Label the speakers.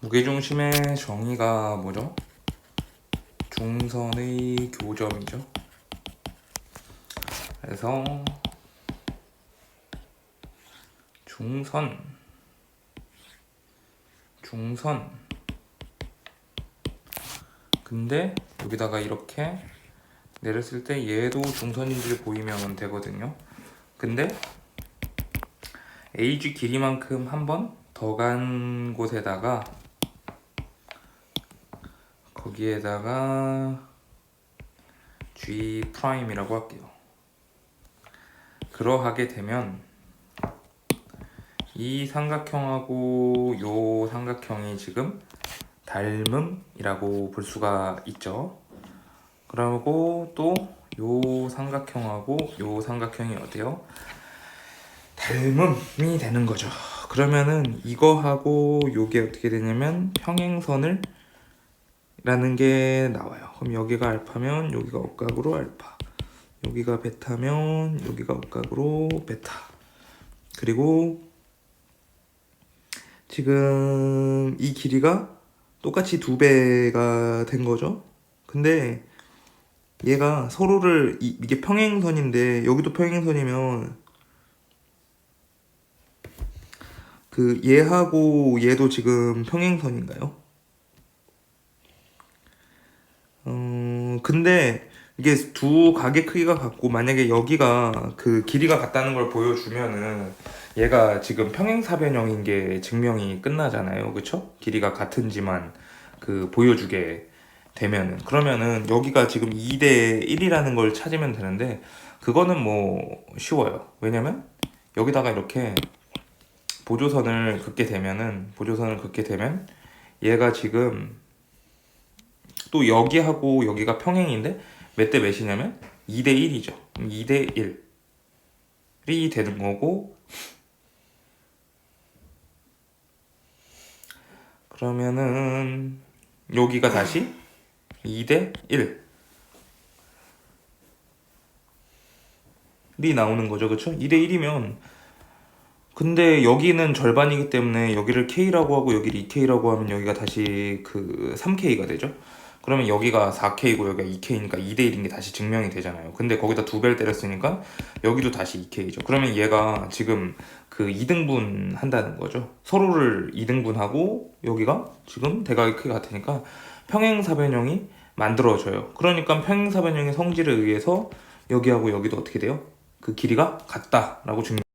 Speaker 1: 무게중심의 정의가 뭐죠? 중선의 교점이죠. 그래서 중선 중선 근데 여기다가 이렇게 내렸을 때 얘도 중선인 줄 보이면 되거든요. 근데 AG 길이만큼 한 번 더 간 곳에다가 거기에다가 G 프라임이라고 할게요. 그러하게 되면 이 삼각형하고 요 삼각형이 지금 닮음이라고 볼 수가 있죠. 그리고 또 요 삼각형하고 요 삼각형이 어때요? 닮음이 되는 거죠. 그러면은 이거하고 요게 어떻게 되냐면 평행선을 라는 게 나와요. 그럼 여기가 알파면 여기가 억각으로 알파. 여기가 베타면 여기가 억각으로 베타. 그리고 지금 이 길이가 똑같이 두 배가 된 거죠. 근데 얘가 서로를 이, 이게 평행선인데 여기도 평행선이면 그 얘하고 얘도 지금 평행선인가요? 근데 이게 두 각의 크기가 같고 만약에 여기가 그 길이가 같다는 걸 보여주면은 얘가 지금 평행사변형인 게 증명이 끝나잖아요, 그쵸? 길이가 같은지만 그 보여주게 되면은 그러면은 여기가 지금 2대 1이라는 걸 찾으면 되는데 그거는 뭐 쉬워요. 왜냐면 여기다가 이렇게 보조선을 긋게 되면은 보조선을 긋게 되면 얘가 지금 또 여기하고 여기가 평행인데 몇 대 몇이냐면 2대 1이죠. 2대 1이 되는 거고 그러면은 여기가 다시 2대 1이 나오는 거죠. 그쵸? 2대 1이면 근데 여기는 절반이기 때문에 여기를 K라고 하고 여기를 2K라고 하면 여기가 다시 그 3K가 되죠. 그러면 여기가 4K고 여기가 2K니까 2대 1인 게 다시 증명이 되잖아요. 근데 거기다 두 배를 때렸으니까 여기도 다시 2K죠. 그러면 얘가 지금 그 2등분 한다는 거죠. 서로를 2등분하고 여기가 지금 대각의 크기가 같으니까 평행사변형이 만들어져요. 그러니까 평행사변형의 성질에 의해서 여기하고 여기도 어떻게 돼요? 그 길이가 같다라고 증명